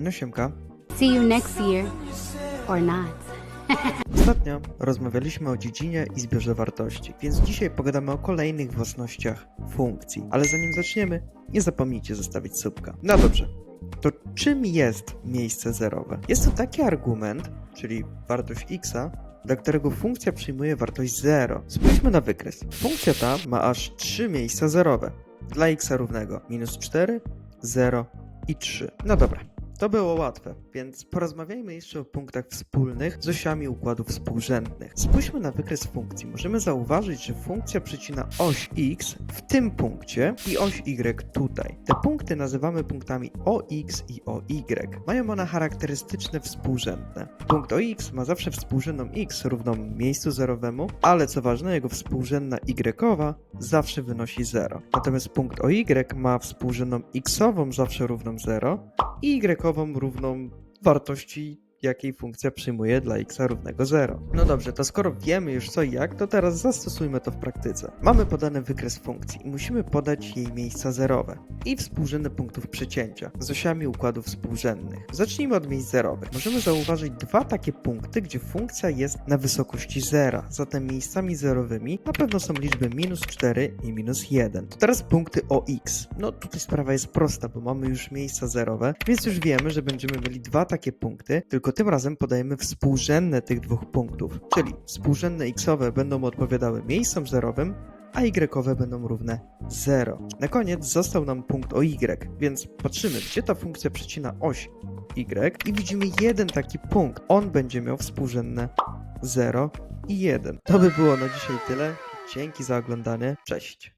No siemka. See you next year. Or not. Ostatnio rozmawialiśmy o dziedzinie i zbiorze wartości, więc dzisiaj pogadamy o kolejnych własnościach funkcji. Ale zanim zaczniemy, nie zapomnijcie zostawić subka. No dobrze. To czym jest miejsce zerowe? Jest to taki argument, czyli wartość x, dla którego funkcja przyjmuje wartość 0. Spójrzmy na wykres. Funkcja ta ma aż trzy miejsca zerowe. Dla x równego minus 4, 0 i 3. No dobra. To było łatwe, więc porozmawiajmy jeszcze o punktach wspólnych z osiami układów współrzędnych. Spójrzmy na wykres funkcji. Możemy zauważyć, że funkcja przecina oś x w tym punkcie i oś y tutaj. Te punkty nazywamy punktami OX i OY. Mają one charakterystyczne współrzędne. Punkt OX ma zawsze współrzędną x równą miejscu zerowemu, ale co ważne, jego współrzędna y zawsze wynosi 0. Natomiast punkt OY ma współrzędną x-ową zawsze równą 0 i y równą wartości, jakiej funkcja przyjmuje dla x równego 0. No dobrze, to skoro wiemy już co i jak, to teraz zastosujmy to w praktyce. Mamy podany wykres funkcji i musimy podać jej miejsca zerowe i współrzędne punktów przecięcia z osiami układów współrzędnych. Zacznijmy od miejsc zerowych. Możemy zauważyć dwa takie punkty, gdzie funkcja jest na wysokości zera, zatem miejscami zerowymi na pewno są liczby minus 4 i minus 1. To teraz punkty OX. No tutaj sprawa jest prosta, bo mamy już miejsca zerowe, więc już wiemy, że będziemy mieli dwa takie punkty, tylko tym razem podajemy współrzędne tych dwóch punktów, czyli współrzędne xowe będą odpowiadały miejscom zerowym, a y będą równe 0. Na koniec został nam punkt o y, więc patrzymy, gdzie ta funkcja przecina oś y i widzimy jeden taki punkt. On będzie miał współrzędne 0 i 1. To by było na dzisiaj tyle. Dzięki za oglądanie. Cześć.